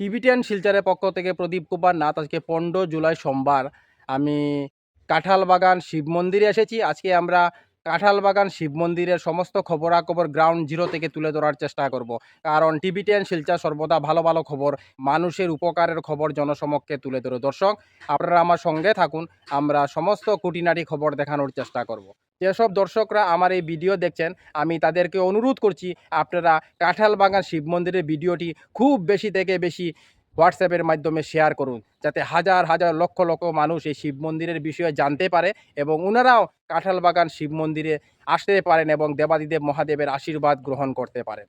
TV ten শিলচরের পক্ষ থেকে প্রদীপ কুমার নাথ আজকে পনেরো জুলাই সোমবার। আমি কাঁঠাল বাগান শিব মন্দিরে এসেছি। আজকে আমরা কাঁঠাল বাগান শিব মন্দিরের সমস্ত খবরাখবর গ্রাউন্ড জিরো থেকে তুলে ধরার চেষ্টা করব। কারণ টিভি টেন শিলচর সর্বদা ভালো ভালো খবর, মানুষের উপকারের খবর জনসমক্ষে তুলে ধরো। দর্শক, আপনারা আমার সঙ্গে থাকুন। আমরা সমস্ত খুঁটিনাটি খবর দেখানোর চেষ্টা করব। যেসব দর্শকরা আমার এই ভিডিও দেখছেন, আমি তাদেরকে অনুরোধ করছি, আপনারা কাঁঠাল বাগান শিব মন্দিরের ভিডিওটি খুব বেশি থেকে বেশি হোয়াটসঅ্যাপের মাধ্যমে শেয়ার করুন, যাতে হাজার হাজার, লক্ষ লক্ষ মানুষ এই শিব মন্দিরের বিষয়ে জানতে পারে এবং ওনারাও কাঁঠাল বাগান শিব মন্দিরে আসতে পারেন এবং দেবাদিদেব মহাদেবের আশীর্বাদ গ্রহণ করতে পারেন।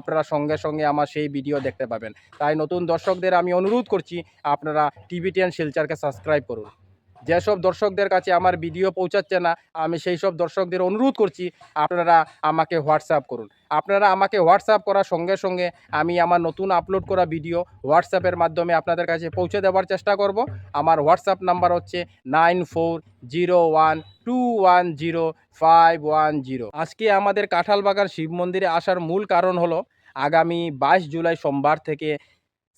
আপনারা সঙ্গে সঙ্গে আমার সেই ভিডিও দেখতে পাবেন। তাই নতুন দর্শকদের আমি অনুরোধ করছি, আপনারা টিভি টেন শিলচারকে সাবস্ক্রাইব করুন। যেসব দর্শকদের কাছে আমার ভিডিও পৌঁছাচ্ছে না, আমি সেই সব দর্শকদের অনুরোধ করছি, আপনারা আমাকে হোয়াটসঅ্যাপ করুন। আপনারা আমাকে হোয়াটসঅ্যাপ করার সঙ্গে সঙ্গে আমি আমার নতুন আপলোড করা ভিডিও হোয়াটসঅ্যাপের মাধ্যমে আপনাদের কাছে পৌঁছে দেওয়ার চেষ্টা করব। আমার হোয়াটসঅ্যাপ নাম্বার হচ্ছে nine four zero one two one zero five one zero. আজকে আমাদের কাঁঠালবাগান শিব মন্দিরে আসার মূল কারণ হলো, আগামী বাইশ জুলাই সোমবার থেকে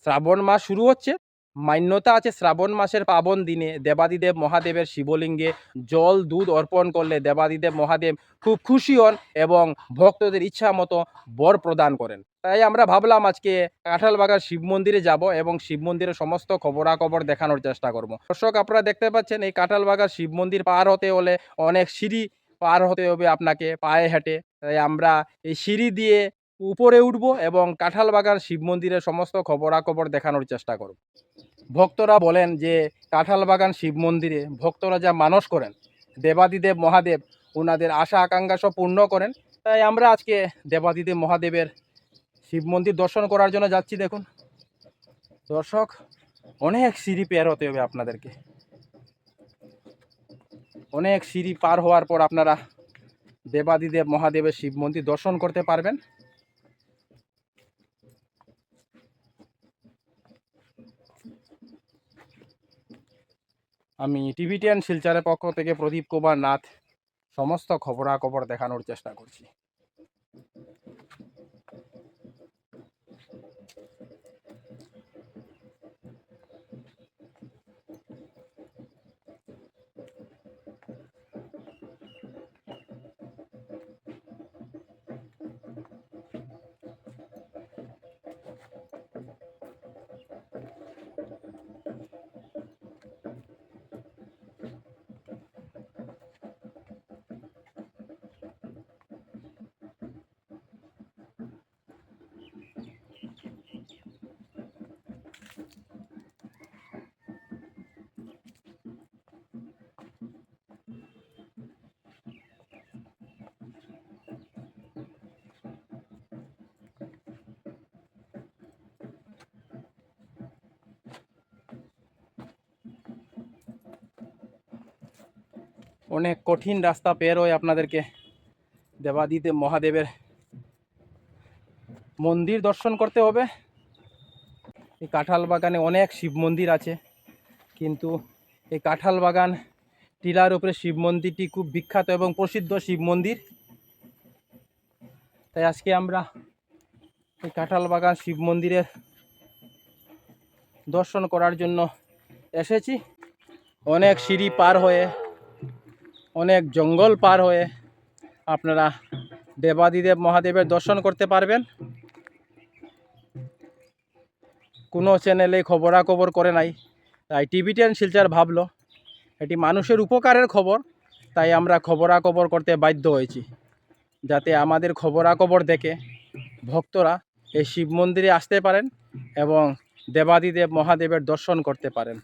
শ্রাবণ মাস শুরু হচ্ছে। মান্যতা আছে শ্রাবণ মাসের পাবন দিনে। দেবাদিদেব মহাদেবের শিবলিঙ্গে জল দুধ অর্পণ করলে দেবাদিদেব মহাদেব খুব খুশি হন এবং ভক্তদের ইচ্ছা মতো বর প্রদান করেন। তাই আমরা ভাবলাম আজকে কাঁঠাল বাগান শিব মন্দিরে যাব এবং শিব মন্দিরের সমস্ত খবরাখবর দেখানোর চেষ্টা করব। দর্শক, আপনারা দেখতে পাচ্ছেন এই কাঁঠাল বাগান শিব মন্দির পার হতে হলে অনেক সিঁড়ি পার হতে হবে আপনাকে পায়ে হেঁটে। তাই আমরা এই সিঁড়ি দিয়ে উপরে উঠব এবং কাঁঠাল বাগান শিব মন্দিরের সমস্ত খবরাখবর দেখানোর চেষ্টা করব। ভক্তরা বলেন যে কাঁঠাল বাগান শিব মন্দিরে ভক্তরা যা মানস করেন, দেবাদিদেব মহাদেব ওনাদের আশা আকাঙ্ক্ষা সব পূর্ণ করেন। তাই আমরা আজকে দেবাদিদেব মহাদেবের শিব মন্দির দর্শন করার জন্য যাচ্ছি দেখুন। দর্শক, অনেক সিঁড়ি পের হতে হবে আপনাদেরকে। অনেক সিঁড়ি পার হওয়ার পর আপনারা দেবাদিদেব মহাদেবের শিব মন্দির দর্শন করতে পারবেন। আমি টিভি টেন শিলচারের পক্ষ থেকে প্রদীপ কুমার নাথ সমস্ত খবরাখবর দেখানোর চেষ্টা করছি। অনেক কঠিন রাস্তা পের হয়ে আপনাদেরকে দেবাদিতে মহাদেবের মন্দির দর্শন করতে হবে। এই কাঁঠাল বাগানে অনেক শিব মন্দির আছে, কিন্তু এই কাঁঠাল বাগান টিলার উপরে শিব মন্দিরটি খুব বিখ্যাত এবং প্রসিদ্ধ শিব মন্দির। তাই আজকে আমরা এই কাঁঠাল বাগান শিব মন্দিরের দর্শন করার জন্য এসেছি। অনেক সিঁড়ি পার হয়ে অনেক জঙ্গল পার হয়ে আপনারা দেবাদিদেব মহাদেবের দর্শন করতে পারবেন। কোনো চ্যানেলে খবরাখবর করে নাই, তাই টিভি টেন শিলচার ভাবলো, এটি মানুষের উপকারের খবর, তাই আমরা খবরাখবর করতে বাধ্য হয়েছি, যাতে আমাদের খবরাখবর দেখে ভক্তরা এই শিব মন্দিরে আসতে পারেন এবং দেবাদিদেব মহাদেবের দর্শন করতে পারেন।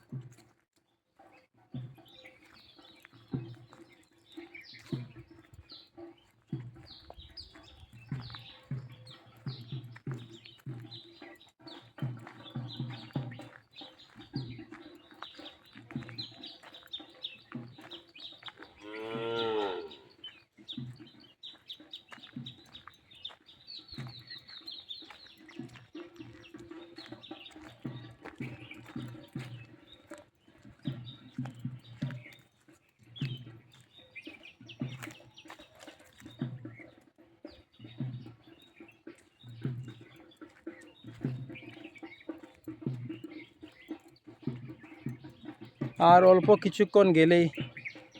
আর অল্প কিছুক্ষণ গেলেই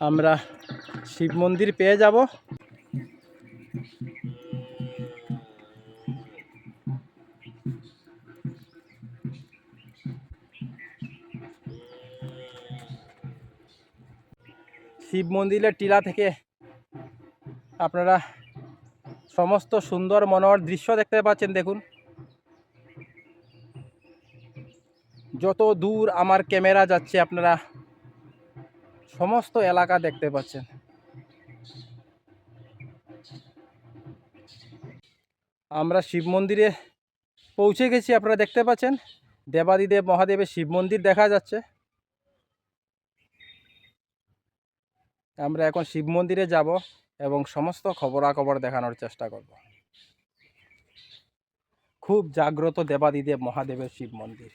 আমরা শিব মন্দির পেয়ে যাব। শিব মন্দিরের টিলা থেকে আপনারা সমস্ত সুন্দর মনোহর দৃশ্য দেখতে পাচ্ছেন, দেখুন। যত দূর আমার ক্যামেরা যাচ্ছে, আপনারা সমস্ত এলাকা দেখতে পাচ্ছেন। আমরা শিব মন্দিরে পৌঁছে গেছি, আপনারা দেখতে পাচ্ছেন। দেবাদিদেব মহাদেবের শিব মন্দির দেখা যাচ্ছে। আমরা এখন শিব মন্দিরে যাব এবং সমস্ত খবরাখবর দেখানোর চেষ্টা করব। খুব জাগ্রত দেবাদিদেব মহাদেবের শিব মন্দির।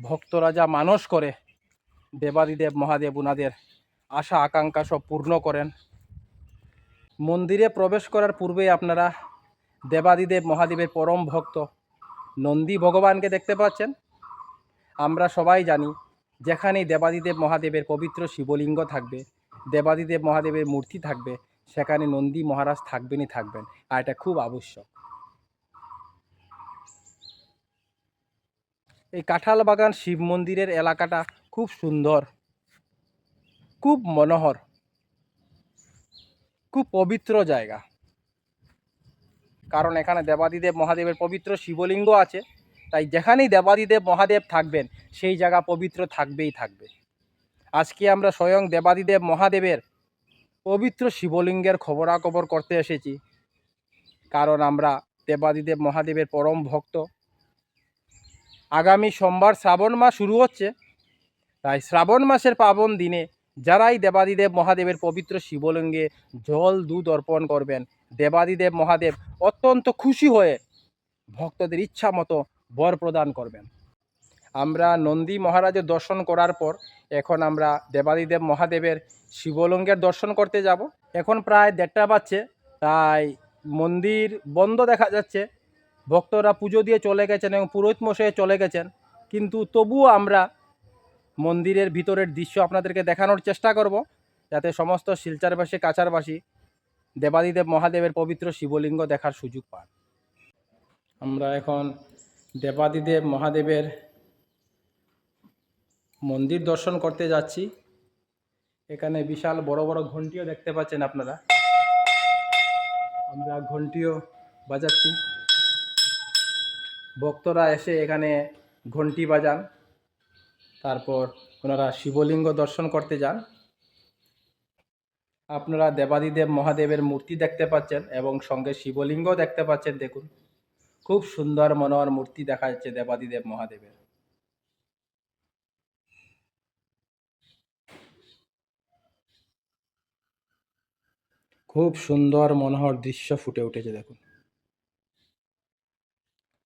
ভক্তরা যা মানস করে, দেবাদিদেব, মহাদেব, উনাদের আশা, আকাঙ্ক্ষা সব পূর্ণ করেন। মন্দিরে প্রবেশ করার পূর্বেই আপনারা দেবাদিদেব, মহাদেবের পরম ভক্ত নন্দী ভগবানকে দেখতে পাচ্ছেন। আমরা সবাই জানি, যেখানেই দেবাদিদেব, মহাদেবের পবিত্র শিবলিঙ্গ থাকবে, দেবাদিদেব, মহাদেবের মূর্তি থাকবে, সেখানে নন্দী মহারাজ থাকবেনই থাকবেন, আর এটা খুব আবশ্যক। এই কাঁঠাল বাগান শিব মন্দিরের এলাকাটা খুব সুন্দর, খুব মনোহর, খুব পবিত্র জায়গা। কারণ এখানে দেবাদিদেব মহাদেবের পবিত্র শিবলিঙ্গ আছে, তাই যেখানেই দেবাদিদেব মহাদেব থাকবেন, সেই জায়গা পবিত্র থাকবেই থাকবে। আজকে আমরা স্বয়ং দেবাদিদেব মহাদেবের পবিত্র শিবলিঙ্গের খবরাখবর করতে এসেছি, কারণ আমরা দেবাদিদেব মহাদেবের পরম ভক্ত। আগামী সোমবার শ্রাবণ মাস শুরু হচ্ছে। তাই শ্রাবণ মাসের পাবন দিনে যারাই দেবাদিদেব মহাদেবের পবিত্র শিবলিঙ্গে জল দুধ অর্পণ করবেন, দেবাদিদেব মহাদেব অত্যন্ত খুশি হয়ে ভক্তদের ইচ্ছা মতো বর প্রদান করবেন। আমরা নন্দী মহারাজের দর্শন করার পর এখন আমরা দেবাদিদেব মহাদেবের শিবলিঙ্গের দর্শন করতে যাব। এখন প্রায় দেড়টা বাজছে, তাই মন্দির বন্ধ দেখা যাচ্ছে। ভক্তরা পুজো দিয়ে চলে গেছেন এবং পুরোহিত মশাই চলে গেছেন। কিন্তু তবুও আমরা মন্দিরের ভিতরের দৃশ্য আপনাদেরকে দেখানোর চেষ্টা করব, যাতে সমস্ত শিলচারবাসী, কাছারবাসী, দেবাদিদেব মহাদেবের পবিত্র শিবলিঙ্গ দেখার সুযোগ পান। আমরা এখন দেবাদিদেব মহাদেবের মন্দির দর্শন করতে যাচ্ছি। এখানে বিশাল বড় বড় ঘন্টিও দেখতে পাচ্ছেন আপনারা। আমরা ঘন্টিও বাজাচ্ছি। ভক্তরা এসে এখানে ঘন্টি বাজান, তারপর ওনারা শিবলিঙ্গ দর্শন করতে যান। আপনারা দেবাদিদেব মহাদেবের মূর্তি দেখতে পাচ্ছেন এবং সঙ্গে শিবলিঙ্গ দেখতে পাচ্ছেন, দেখুন। খুব সুন্দর মনোহর মূর্তি দেখা যাচ্ছে দেবাদিদেব মহাদেবের। খুব সুন্দর মনোহর দৃশ্য ফুটে উঠেছে, দেখুন।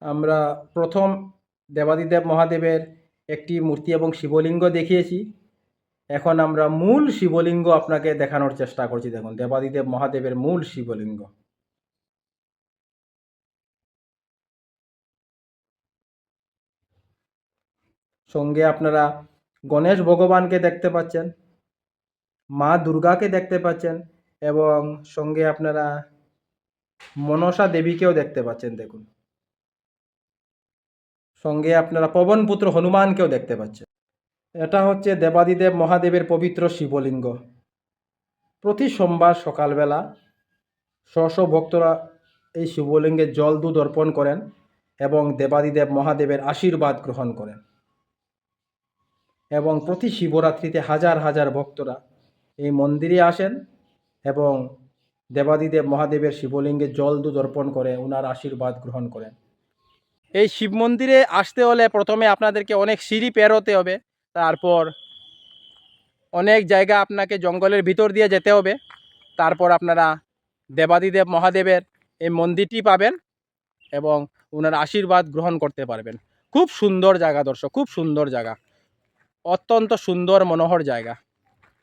আমরা প্রথম দেবাদিদেব মহাদেবের একটি মূর্তি এবং শিবলিঙ্গ দেখিয়েছি। এখন আমরা মূল শিবলিঙ্গ আপনাকে দেখানোর চেষ্টা করছি। দেখুন, দেবাদিদেব মহাদেবের মূল শিবলিঙ্গ। সঙ্গে আপনারা গণেশ ভগবানকে দেখতে পাচ্ছেন, মা দুর্গাকে দেখতে পাচ্ছেন এবং সঙ্গে আপনারা মনসা দেবীকেও দেখতে পাচ্ছেন। দেখুন সঙ্গে আপনারা পবনপুত্র হনুমানকেও দেখতে পাচ্ছেন। এটা হচ্ছে দেবাদিদেব মহাদেবের পবিত্র শিবলিঙ্গ। প্রতি সোমবার সকালবেলা স্ব ভক্তরা এই শিবলিঙ্গে জল দুধ অর্পণ করেন এবং দেবাদিদেব মহাদেবের আশীর্বাদ গ্রহণ করেন। এবং প্রতি শিবরাত্রিতে হাজার হাজার ভক্তরা এই মন্দিরে আসেন এবং দেবাদিদেব মহাদেবের শিবলিঙ্গে জল দুধ অর্পণ করে ওনার আশীর্বাদ গ্রহণ করেন। এই শিব মন্দিরে আসতে হলে প্রথমে আপনাদেরকে অনেক সিঁড়ি পেরোতে হবে। তারপর অনেক জায়গা আপনাকে জঙ্গলের ভিতর দিয়ে যেতে হবে। তারপর আপনারা দেবাদিদেব মহাদেবের এই মন্দিরটি পাবেন এবং ওনার আশীর্বাদ গ্রহণ করতে পারবেন। খুব সুন্দর জায়গা দর্শক, খুব সুন্দর জায়গা। অত্যন্ত সুন্দর মনোহর জায়গা।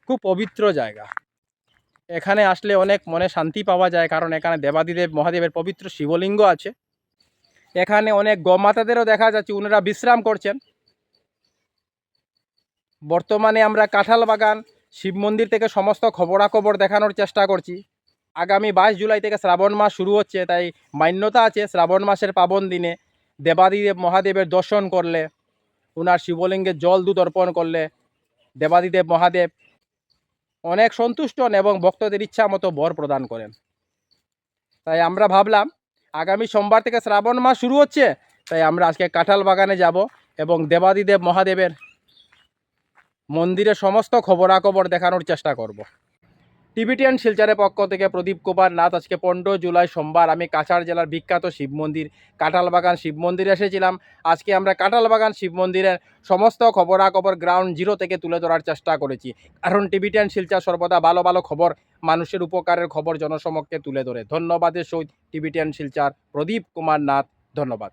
খুব পবিত্র জায়গা। এখানে আসলে অনেক মনে শান্তি পাওয়া যায় কারণ এখানে দেবাদিদেব মহাদেবের পবিত্র শিবলিঙ্গ আছে। এখানে অনেক গোমাতাদেরও দেখা যাচ্ছে ওনারা বিশ্রাম করছেন। বর্তমানে আমরা কাঁঠাল বাগান, শিব মন্দির থেকে সমস্ত খবরাখবর দেখানোর চেষ্টা করছি। আগামী বাইশ জুলাই থেকে শ্রাবণ মাস শুরু হচ্ছে, তাই মান্যতা আছে শ্রাবণ মাসের পাবন দিনে। দেবাদিদেব মহাদেবের দর্শন করলে ওনার শিবলিঙ্গে জল দুধ অর্পণ করলে দেবাদিদেব মহাদেব অনেক সন্তুষ্ট হন এবং ভক্তদের ইচ্ছা মতো বর প্রদান করেন। তাই আমরা ভাবলাম আগামী সোমবার থেকে শ্রাবণ মাস শুরু হচ্ছে, তাই আমরা আজকে কাঁঠাল বাগানে যাব এবং দেবাদিদেব মহাদেবের মন্দিরের সমস্ত খবরাখবর দেখানোর চেষ্টা করব। টিবিটিয়ান শিলচারের পক্ষ থেকে প্রদীপ কুমার নাথ আজকে পনেরো জুলাই সোমবার। আমি কাছাড় জেলার বিখ্যাত শিব মন্দির, কাঁঠালবাগান শিব মন্দিরে এসেছিলাম। আজকে আমরা কাঁঠালবাগান শিব মন্দিরের সমস্ত খবরাখবর গ্রাউন্ড জিরো থেকে তুলে ধরার চেষ্টা করেছি। কারণ টিবিটিয়ান শিলচার সর্বদা ভালো ভালো খবর, মানুষের উপকারের খবর জনসমক্ষে তুলে ধরে। ধন্যবাদের সহিত টিবিটিয়ান শিলচার প্রদীপ কুমার নাথ, ধন্যবাদ।